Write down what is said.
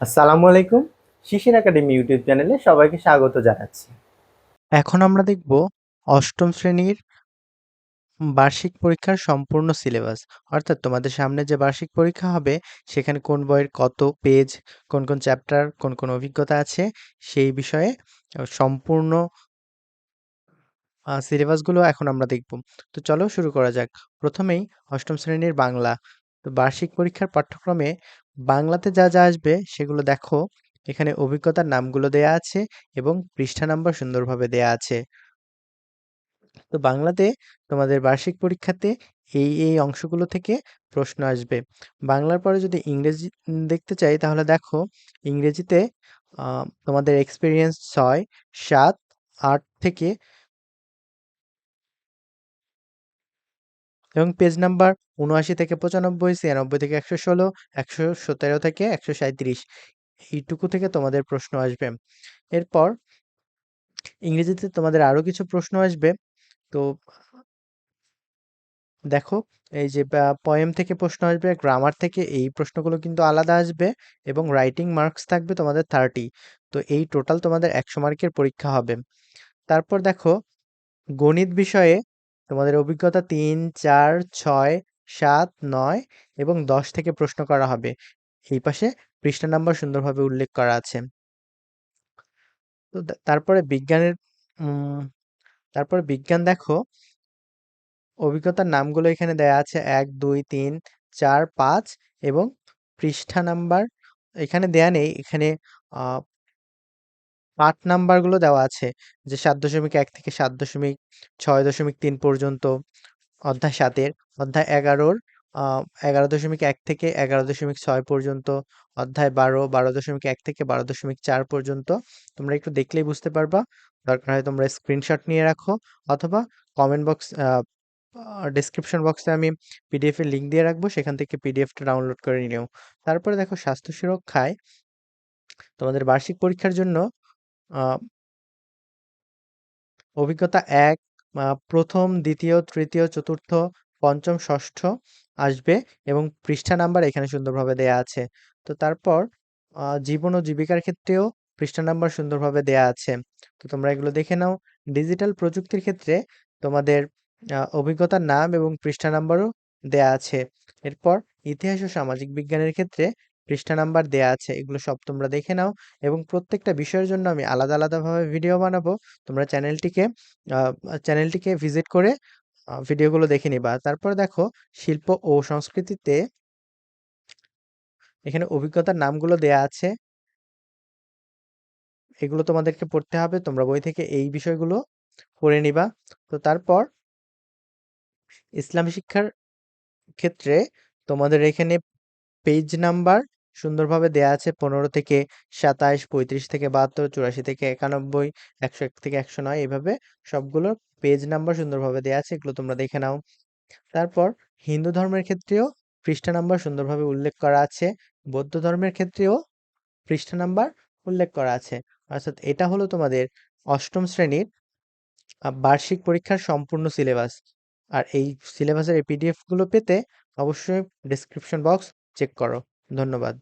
আসসালামু আলাইকুম, শিশির academy YouTube চ্যানেলে সবাইকে স্বাগত জানাচ্ছি। এখন আমরা দেখব অষ্টম শ্রেণির বার্ষিক পরীক্ষার সম্পূর্ণ সিলেবাস। অর্থাৎ তোমাদের সামনে যে বার্ষিক পরীক্ষা হবে, সেখানে কোন বইয়ের কত পেজ, কোন কোন চ্যাপ্টার, কোন কোন অভিজ্ঞতা আছে, সেই বিষয়ে সম্পূর্ণ সিলেবাসগুলো এখন আমরা দেখব। তো চলো শুরু করা যাক। প্রথমেই অষ্টম শ্রেণির বাংলা। তো বার্ষিক পরীক্ষার পাঠ্যক্রমে বাংলাতে যা যা আসবে সেগুলো দেখো। এখানে অভিজ্ঞতার নামগুলো দেয়া আছে এবং পৃষ্ঠা নাম্বার সুন্দরভাবে দেয়া আছে। তো বাংলাতে তোমাদের বার্ষিক পরীক্ষাতে এই এই অংশগুলো থেকে প্রশ্ন আসবে। বাংলার পরে যদি ইংরেজি দেখতে চাই তাহলে দেখো, ইংরেজিতে তোমাদের এক্সপিরিয়েন্স ছয়, সাত, আট থেকে এবং পেজ নাম্বার উনআশি থেকে পঁচানব্বই, ছিয়ানব্বই থেকে একশো ষোলো, একশো সতেরো থেকে একশো সাঁত্রিশ এইটুকু থেকে তোমাদের প্রশ্ন আসবে। এরপর ইংরেজিতে তোমাদের আরও কিছু প্রশ্ন আসবে। তো দেখো, এই যে পয়েম থেকে প্রশ্ন আসবে গ্রামার থেকে এই প্রশ্নগুলো কিন্তু আলাদা আসবে এবং রাইটিং মার্কস থাকবে তোমাদের থার্টি তো এই টোটাল তোমাদের একশো মার্কের পরীক্ষা হবে। তারপর দেখো, গণিত বিষয়ে তোমাদের অভিজ্ঞতা তিন, চার, ছয়, সাত, নয় এবং দশ থেকে প্রশ্ন করা হবে। এই পাশে পৃষ্ঠা নাম্বার সুন্দরভাবে উল্লেখ করা আছে। তো তারপরে বিজ্ঞানের তারপরে বিজ্ঞান দেখো। অভিজ্ঞতার নামগুলো এখানে দেয়া আছে এক, দুই, তিন, চার, পাঁচ এবং পৃষ্ঠা নাম্বার এখানে দেয়া নেই। এখানে পাঠ নাম্বারগুলো দেওয়া আছে। যে সাত দশমিক এক থেকে সাত দশমিক ছয় দশমিক তিন পর্যন্ত অধ্যায় সাতের, অধ্যায় এগারোর এগারো দশমিক এক থেকে এগারো দশমিক ছয় পর্যন্ত অধ্যায় বারো বারো দশমিক এক থেকে বারো দশমিক চার পর্যন্ত তোমরা একটু দেখলেই বুঝতে পারবা। দরকার হয় তোমরা স্ক্রিনশট নিয়ে রাখো অথবা কমেন্ট বক্স ডিসক্রিপশন বক্সে আমি পিডিএফ এর লিঙ্ক দিয়ে রাখব, সেখান থেকে পিডিএফটা ডাউনলোড করে নিও। তারপরে দেখো স্বাস্থ্য সুরক্ষায় তোমাদের বার্ষিক পরীক্ষার জন্য আহ, অভিজ্ঞতা এক প্রথম দ্বিতীয় তৃতীয় চতুর্থ পঞ্চম ষষ্ঠ আসবে এবং পৃষ্ঠা নাম্বার এখানে সুন্দরভাবে দেয়া আছে। তো তারপর জীবন ও জীবিকার ক্ষেত্রেও পৃষ্ঠা নাম্বার সুন্দরভাবে দেয়া আছে। তো তোমরা এগুলো দেখে নাও। ডিজিটাল প্রযুক্তির ক্ষেত্রে তোমাদের অভিজ্ঞতার নাম এবং পৃষ্ঠা নাম্বারও দেয়া আছে। এরপর ইতিহাস ও সামাজিক বিজ্ঞানের ক্ষেত্রে পৃষ্ঠা নাম্বার দেয়া আছে, এগুলো সব তোমরা দেখে নাও এবং প্রত্যেকটা বিষয়ের জন্য আমি আলাদা আলাদাভাবে ভিডিও বানাবো। তোমরা চ্যানেলটিকে চ্যানেলটিকে ভিজিট করে ভিডিওগুলো দেখে নিবা। তারপর দেখো, শিল্প ও সংস্কৃতিতে এখানে অভিজ্ঞতার নামগুলো দেয়া আছে। এগুলো তোমাদেরকে পড়তে হবে, তোমরা বই থেকে এই বিষয়গুলো পড়ে নিবা। তো তারপর ইসলাম শিক্ষার ক্ষেত্রে তোমাদের এখানে পেজ নাম্বার সুন্দরভাবে দেয়া আছে পনেরো থেকে সাতাশ পঁয়ত্রিশ থেকে বাহাত্তর, চুরাশি থেকে একানব্বই, একশো এক থেকে একশো নয়, এভাবে সবগুলো পেজ নাম্বার সুন্দরভাবে দেয়া আছে, এগুলো তোমরা দেখে নাও। তারপর হিন্দু ধর্মের ক্ষেত্রেও পৃষ্ঠা নাম্বার সুন্দরভাবে উল্লেখ করা আছে, বৌদ্ধ ধর্মের ক্ষেত্রেও পৃষ্ঠা নাম্বার উল্লেখ করা আছে। অর্থাৎ এটা হলো তোমাদের অষ্টম শ্রেণির বার্ষিক পরীক্ষার সম্পূর্ণ সিলেবাস আর এই সিলেবাসের এই পিডিএফগুলো পেতে অবশ্যই ডেসক্রিপশন বক্স চেক করো। ধন্যবাদ।